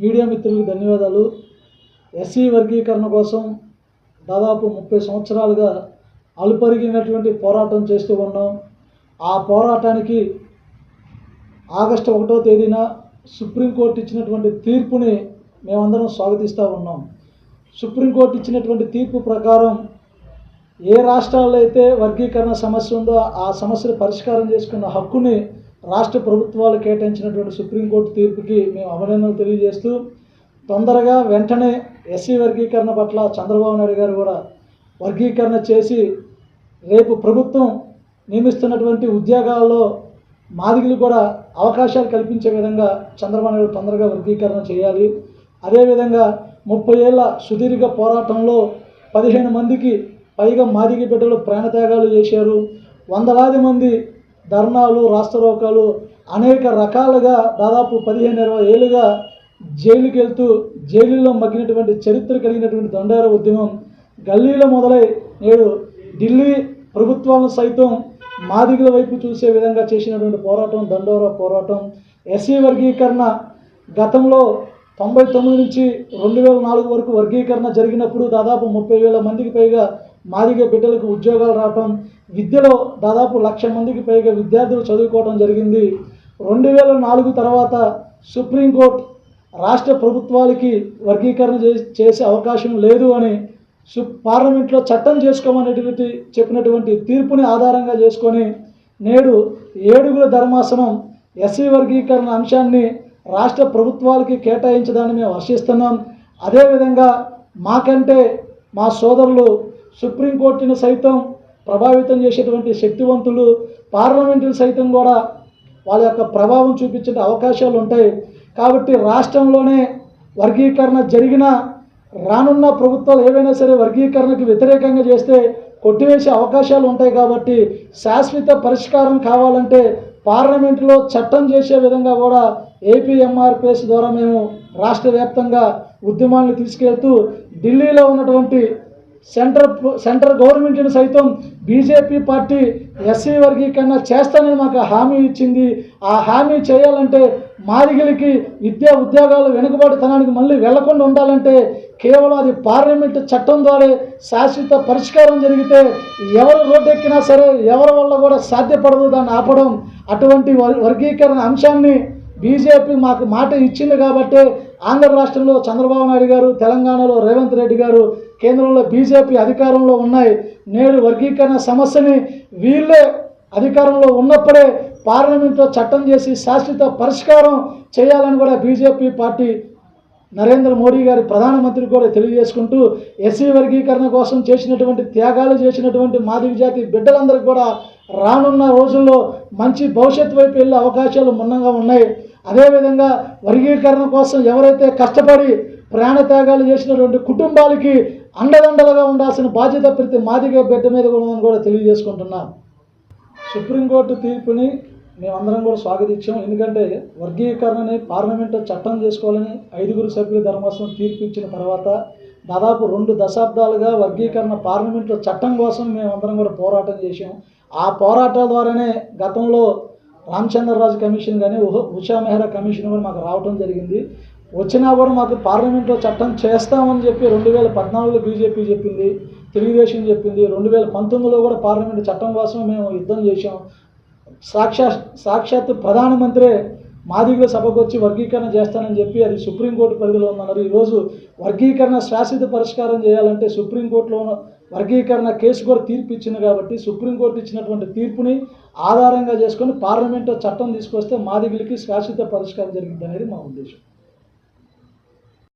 Media మిత్రులకు ధన్యవాదాలు. SC వర్గీకరణ కోసం దాదాపు ముప్పై సంవత్సరాలుగా అలుపరిగినటువంటి పోరాటం చేస్తూ ఉన్నాం. ఆ పోరాటానికి ఆగస్టు ఒకటో తేదీన సుప్రీంకోర్టు ఇచ్చినటువంటి తీర్పుని మేమందరం స్వాగతిస్తూ ఉన్నాం. సుప్రీంకోర్టు ఇచ్చినటువంటి తీర్పు ప్రకారం ఏ రాష్ట్రాల్లో అయితే వర్గీకరణ సమస్య ఉందో ఆ సమస్యను పరిష్కారం చేసుకున్న హక్కుని రాష్ట్ర ప్రభుత్వాలు కేటాయించినటువంటి సుప్రీంకోర్టు తీర్పుకి మేము అభినందనలు తెలియజేస్తూ తొందరగా వెంటనే ఎస్సీ వర్గీకరణ పట్ల చంద్రబాబు నాయుడు గారు కూడా వర్గీకరణ చేసి రేపు ప్రభుత్వం నియమిస్తున్నటువంటి ఉద్యోగాల్లో మాదిగలు కూడా అవకాశాలు కల్పించే విధంగా చంద్రబాబు నాయుడు తొందరగా వర్గీకరణ చేయాలి. అదేవిధంగా ముప్పై ఏళ్ళ సుదీర్ఘ పోరాటంలో పదిహేను మందికి పైగా మాదిగ బిడ్డలు ప్రాణత్యాగాలు చేశారు. వందలాది మంది ధర్నాలు రాష్ట్రరోకాలు అనేక రకాలుగా దాదాపు పదిహేను ఇరవై ఏళ్ళుగా జైలుకి వెళ్తూ జైలులో మగ్గినటువంటి చరిత్ర కలిగినటువంటి దండార ఉద్యమం గల్లీలో మొదలై నేడు ఢిల్లీ ప్రభుత్వాలను సైతం మాదిగల వైపు చూసే విధంగా చేసినటువంటి పోరాటం దండోర పోరాటం ఎస్సీ వర్గీకరణ. గతంలో తొంభై తొమ్మిది నుంచి రెండు వేల నాలుగు వరకు వర్గీకరణ జరిగినప్పుడు దాదాపు ముప్పై వేల మందికి పైగా మాదిగ బిడ్డలకు ఉద్యోగాలు రావటం విద్యలో దాదాపు లక్ష మందికి పైగా విద్యార్థులు చదువుకోవడం జరిగింది. రెండు వేల నాలుగు తర్వాత సుప్రీంకోర్టు రాష్ట్ర ప్రభుత్వాలకి వర్గీకరణ చే- చేసే అవకాశం లేదు అని సు పార్లమెంట్లో చట్టం చేసుకోమనేటువంటి చెప్పినటువంటి తీర్పుని ఆధారంగా చేసుకొని నేడు ఏడుగుల ధర్మాసనం ఎస్సీ వర్గీకరణ అంశాన్ని రాష్ట్ర ప్రభుత్వాలకి కేటాయించడాన్ని మేము హర్షిస్తున్నాం అదేవిధంగా మాకంటే మా సోదరులు సుప్రీంకోర్టును సైతం ప్రభావితం చేసేటువంటి శక్తివంతులు పార్లమెంటులు సైతం కూడా వాళ్ళ యొక్క ప్రభావం చూపించే అవకాశాలు ఉంటాయి. కాబట్టి రాష్ట్రంలోనే వర్గీకరణ జరిగిన రానున్న ప్రభుత్వాలు ఏవైనా సరే వర్గీకరణకు వ్యతిరేకంగా చేస్తే కొట్టివేసే అవకాశాలు ఉంటాయి కాబట్టి శాశ్వత పరిష్కారం కావాలంటే పార్లమెంటులో చట్టం చేసే విధంగా కూడా ఏపీఎంఆర్పిఎస్ ద్వారా మేము రాష్ట్ర వ్యాప్తంగా ఉద్యమాన్ని తీసుకెళ్తూ ఢిల్లీలో ఉన్నటువంటి సెంటర్ సెంట్రల్ గవర్నమెంట్ని సైతం బీజేపీ పార్టీ ఎస్సీ వర్గీకరణ చేస్తానని మాకు హామీ ఇచ్చింది. ఆ హామీ చేయాలంటే మాదిగలకి విద్యా ఉద్యోగాలు వెనుకబాటుతనానికి మళ్ళీ వెళ్ళకుండా ఉండాలంటే కేవలం అది పార్లమెంట్ చట్టం ద్వారా శాశ్వత పరిష్కారం జరిగితే ఎవరు రోడ్డెక్కినా సరే ఎవరి వల్ల కూడా సాధ్యపడదు దాన్ని ఆపడం. అటువంటి వర్- వర్గీకరణ అంశాన్ని బీజేపీ మాకు మాట ఇచ్చింది కాబట్టి ఆంధ్ర రాష్ట్రంలో చంద్రబాబు నాయుడు గారు తెలంగాణలో రేవంత్ రెడ్డి గారు కేంద్రంలో బీజేపీ అధికారంలో ఉన్నాయి. నేడు వర్గీకరణ సమస్యని వీళ్ళే అధికారంలో ఉన్నప్పుడే పార్లమెంట్లో చట్టం చేసి శాశ్వత పరిష్కారం చేయాలని కూడా బీజేపీ పార్టీ నరేంద్ర మోడీ గారి ప్రధానమంత్రి కూడా తెలియజేసుకుంటూ ఎస్సీ వర్గీకరణ కోసం చేసినటువంటి త్యాగాలు చేసినటువంటి మాదిగ జాతి బిడ్డలందరికీ కూడా రానున్న రోజుల్లో మంచి భవిష్యత్తు వైపు వెళ్ళే అవకాశాలు మున్నంగా ఉన్నాయి. అదేవిధంగా వర్గీకరణ కోసం ఎవరైతే కష్టపడి ప్రాణత్యాగాలు చేసినటువంటి కుటుంబాలకి అండదండలుగా ఉండాల్సిన బాధ్యత ప్రతి మాదిగ బిడ్డ మీద కూడా ఉందని కూడా తెలియజేసుకుంటున్నాం. సుప్రీంకోర్టు తీర్పుని మేమందరం కూడా స్వాగతించాం. ఎందుకంటే వర్గీకరణని పార్లమెంట్లో చట్టం చేసుకోవాలని ఐదుగురు సభ్యుల ధర్మాసనం తీర్పు ఇచ్చిన తర్వాత దాదాపు రెండు దశాబ్దాలుగా వర్గీకరణ పార్లమెంట్లో చట్టం కోసం మేమందరం కూడా పోరాటం చేసాం ఆ పోరాటాల ద్వారానే గతంలో రామచంద్రరాజు కమిషన్ కానీ ఉషా మెహ్రా కమిషన్ కూడా మాకు రావడం జరిగింది. వచ్చినా కూడా మాకు పార్లమెంట్లో చట్టం చేస్తామని చెప్పి రెండు వేల పద్నాలుగులో బీజేపీ చెప్పింది తెలుగుదేశం చెప్పింది రెండు వేల పంతొమ్మిదిలో కూడా పార్లమెంట్ చట్టం కోసం మేము యుద్ధం చేశాం. సాక్షాత్ సాక్షాత్ ప్రధానమంత్రే మాదిగల సభకు వచ్చి వర్గీకరణ చేస్తానని చెప్పి అది సుప్రీంకోర్టు పరిధిలో ఉందన్నారు. ఈరోజు వర్గీకరణ శాశ్వత పరిష్కారం చేయాలంటే సుప్రీంకోర్టులో వర్గీకరణ కేసు కూడా తీర్పు ఇచ్చింది కాబట్టి సుప్రీంకోర్టు ఇచ్చినటువంటి తీర్పుని ఆధారంగా చేసుకొని పార్లమెంట్లో చట్టం తీసుకొస్తే మాదిగలకి శాశ్వత పరిష్కారం జరిగింది అనేది మా ఉద్దేశం.